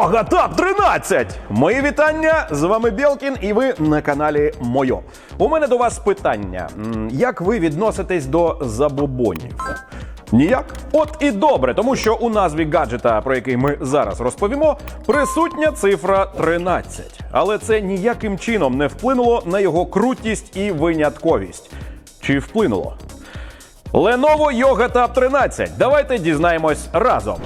Йога Тап 13! Мої вітання! З вами Білкін, і ви на каналі Мойо. У мене до вас питання: як ви відноситесь до забобонів? Ніяк? От і добре, тому що у назві гаджета, про який ми зараз розповімо, присутня цифра 13. Але це ніяким чином не вплинуло на його крутість і винятковість. Чи вплинуло? Lenovo Yoga Tab 13. Давайте дізнаємось разом.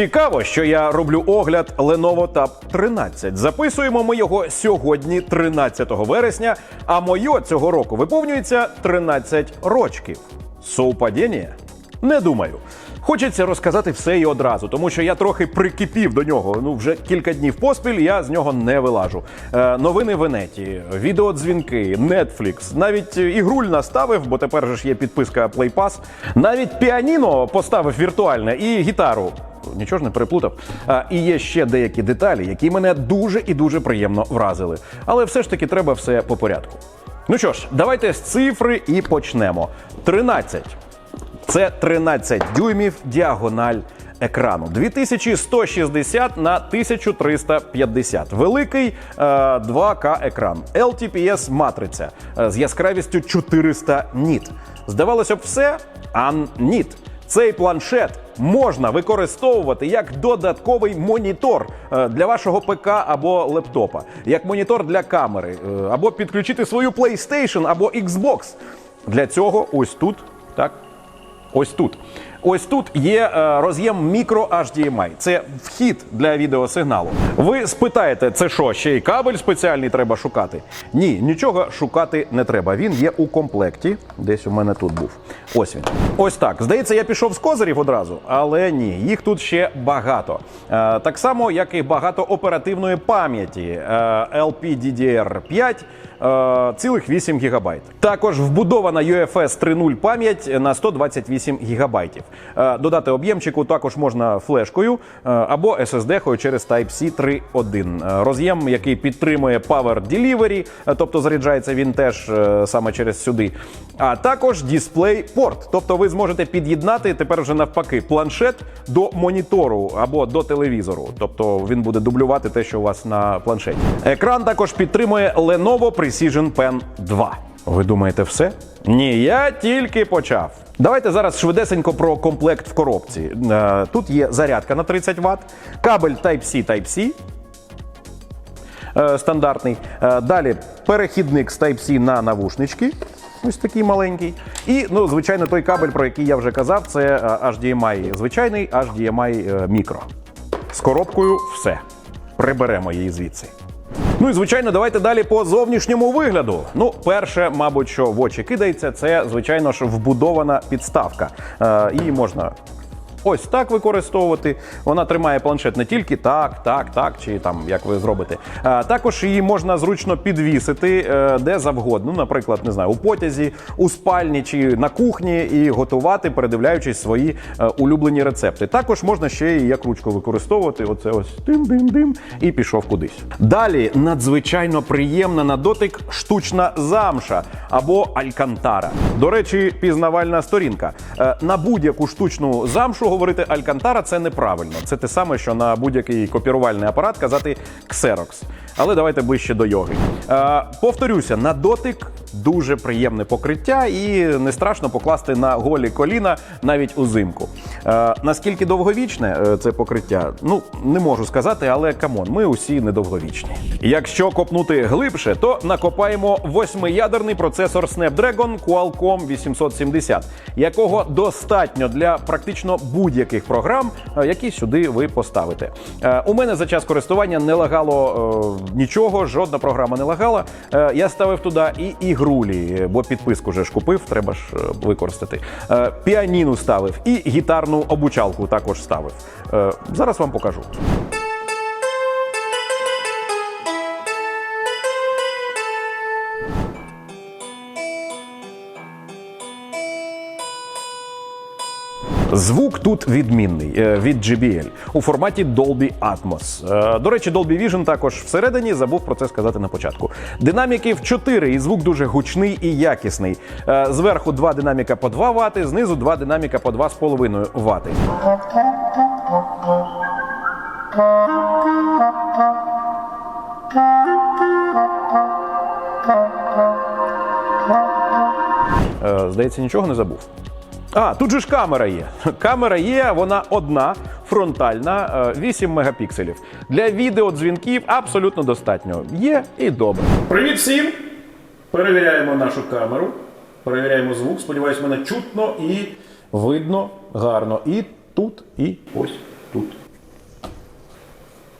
Цікаво, що я роблю огляд Lenovo Tab 13. Записуємо ми його сьогодні, 13 вересня. А моє цього року виповнюється 13 рочків. Совпадіння? Не думаю. Хочеться розказати все і одразу, тому що я трохи прикипів до нього. Ну вже кілька днів поспіль я з нього не вилажу. Е, новини в інеті, відеодзвінки, Netflix, навіть ігруль наставив, бо тепер же ж є підписка Play Pass. Навіть піаніно поставив віртуальне і гітару. Нічого ж не переплутав. А, і є ще деякі деталі, які мене дуже і дуже приємно вразили. Але все ж таки треба все по порядку. Ну що ж, давайте з цифри і почнемо. 13. Це 13 дюймів діагональ екрану. 2160 на 1350. Великий е, 2К екран. LTPS матриця е, з яскравістю 400 ніт. Здавалося б, все, а ніт. Цей планшет можна використовувати як додатковий монітор е, для вашого ПК або лептопа, як монітор для камери, е, або підключити свою PlayStation або Xbox. Для цього ось тут, так, Ось тут. Ось тут є е, роз'єм мікро HDMI. Це вхід для відеосигналу. Ви спитаєте, це що, ще й кабель спеціальний треба шукати? Ні, нічого шукати не треба. Він є у комплекті. Десь у мене тут був. Ось він. Ось так. Здається, я пішов з козирів одразу, але ні, їх тут ще багато. Е, так само, як і багато оперативної пам'яті е, LPDDR5 е, цілих 8 гігабайт. Також вбудована UFS 3.0 пам'ять на 128 гігабайтів. Е, Додати об'ємчику також можна флешкою е, або SSD-хою через Type-C 3.1. Е, Роз'єм, який підтримує Power Delivery, тобто заряджається він теж саме через сюди. А також дисплей порт. Тобто ви зможете під'єднати тепер вже навпаки планшет до монітору або до телевізору. Тобто він буде дублювати те, що у вас на планшеті. Екран також підтримує Lenovo Precision Pen 2. Ви думаєте, все? Ні, я тільки почав. Давайте зараз швидесенько про комплект в коробці. Е, Тут є зарядка на 30 Вт, кабель Type-C Type-C, е, стандартний. Е, Далі перехідник з Type-C на навушнички. Ось такий маленький. І, ну, звичайно, той кабель, про який я вже казав, це HDMI звичайний, HDMI мікро. З коробкою все. Приберемо її звідси. Ну і звичайно, давайте далі по зовнішньому вигляду. Ну, перше, мабуть, що в очі кидається, це звичайно ж вбудована підставка. Е, її можна. Ось так використовувати. Вона тримає планшет не тільки так, так, так, чи там як ви зробите. А також її можна зручно підвісити е, де завгодно. Ну, наприклад, не знаю, у потязі, у спальні чи на кухні, і готувати, передивляючись свої е, улюблені рецепти. Також можна ще і як ручку використовувати. Оце ось дим-дим-дим, і пішов кудись. Далі надзвичайно приємна на дотик штучна замша або алькантара. До речі, пізнавальна сторінка. Е, На будь-яку штучну замшу говорити алькантара це неправильно. Це те саме, що на будь-який копірувальний апарат казати ксерокс. Але давайте ближче до йоги. Е, повторюся, на дотик дуже приємне покриття, і не страшно покласти на голі коліна навіть узимку. Е, наскільки довговічне е, це покриття? Ну не можу сказати, але камон, ми усі недовговічні. Якщо копнути глибше, то накопаємо восьмиядерний процесор Snapdragon Qualcomm 870, якого достатньо для практично будь-яких програм, е, які сюди ви поставите. Е, У мене за час користування не лагало е, нічого, жодна програма не лагала. Я ставив туди і ігрулі, бо підписку вже ж купив, треба ж використати. Піаніну ставив і гітарну обучалку також ставив. Зараз вам покажу. Звук тут відмінний е, від JBL у форматі Dolby Atmos. Е, До речі, Dolby Vision також всередині забув про це сказати на початку. Динаміків 4, і звук дуже гучний і якісний. Е, Зверху два динаміка по 2 Вт, знизу два динаміка по 2,5 Вт. Здається, нічого не забув. А, тут же ж камера є. Камера є, вона одна, фронтальна, е, 8 мегапікселів. Для відеодзвінків абсолютно достатньо. Є і добре. Привіт всім! Перевіряємо нашу камеру, перевіряємо звук. Сподіваюсь, мене чутно і видно гарно. І тут, і ось тут.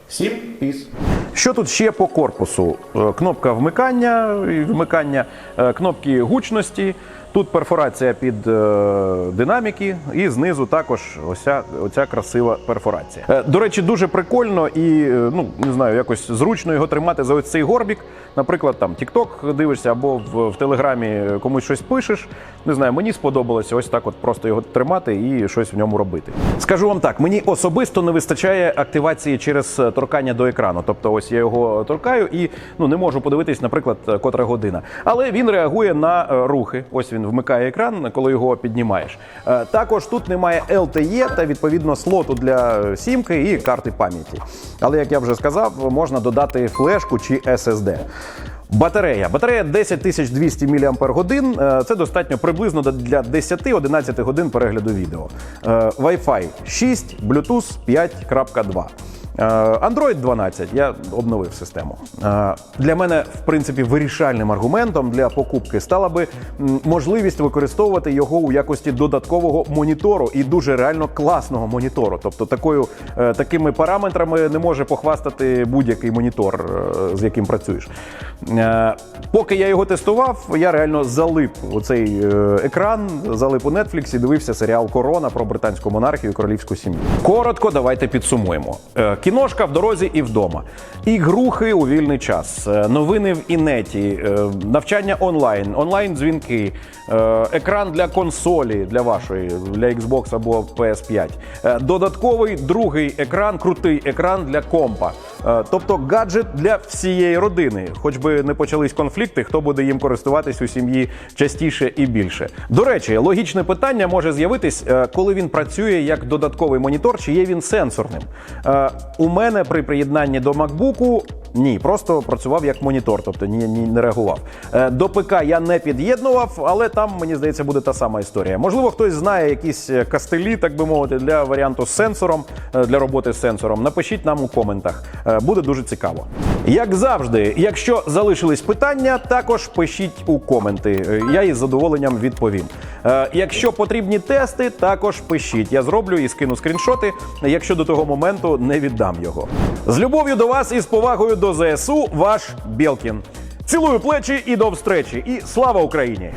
Сім піс. Що тут ще по корпусу? Е, Кнопка вмикання, вмикання, е, кнопки гучності. Тут перфорація під е, динаміки, і знизу також оця, оця красива перфорація. До речі, дуже прикольно і ну не знаю, якось зручно його тримати за ось цей горбік. Наприклад, там TikTok дивишся або в, в Телеграмі комусь щось пишеш. Не знаю, мені сподобалося ось так, от просто його тримати і щось в ньому робити. Скажу вам так, мені особисто не вистачає активації через торкання до екрану. Тобто, ось я його торкаю і ну не можу подивитись, наприклад, е, котра година. Але він реагує на е, рухи. Ось він вмикає екран, коли його піднімаєш. Е, Також тут немає LTE та відповідно слоту для е, сімки і карти пам'яті. Але як я вже сказав, можна додати флешку чи SSD. Батарея. Батарея 10200 мАч. Це достатньо приблизно для 10-11 годин перегляду відео. Е, Wi-Fi 6, Bluetooth 5.2. Е, Android 12, я обновив систему. Е, Для мене, в принципі, вирішальним аргументом для покупки стала би можливість використовувати його у якості додаткового монітору і дуже реально класного монітору. Тобто, такою, е, такими параметрами не може похвастати будь-який монітор, з яким працюєш. Поки я його тестував, я реально залип у цей екран, залип у Netflix і дивився серіал Корона про британську монархію і королівську сім'ю. Коротко, давайте підсумуємо. Кіношка в дорозі і вдома. Ігрухи у вільний час, е, новини в інеті, е, навчання онлайн, онлайн-дзвінки, е, екран для консолі для вашої, для Xbox або PS5. Е, Додатковий другий екран, крутий екран для компа. Тобто гаджет для всієї родини, хоч би не почались конфлікти, хто буде їм користуватись у сім'ї частіше і більше. До речі, логічне питання може з'явитись, коли він працює як додатковий монітор, чи є він сенсорним. У мене при приєднанні до MacBook ні, просто працював як монітор, тобто ні, ні не реагував. Е, До ПК я не під'єднував, але там мені здається буде та сама історія. Можливо, хтось знає якісь е, кастелі, так би мовити, для варіанту з сенсором, е, для роботи з сенсором. Напишіть нам у коментах. Буде дуже цікаво. Як завжди, якщо залишились питання, також пишіть у коменти. Я із задоволенням відповім. Якщо потрібні тести, також пишіть. Я зроблю і скину скріншоти, якщо до того моменту не віддам його. З любов'ю до вас і з повагою до ЗСУ, ваш Білкін. Цілую плечі і до встречі. І слава Україні!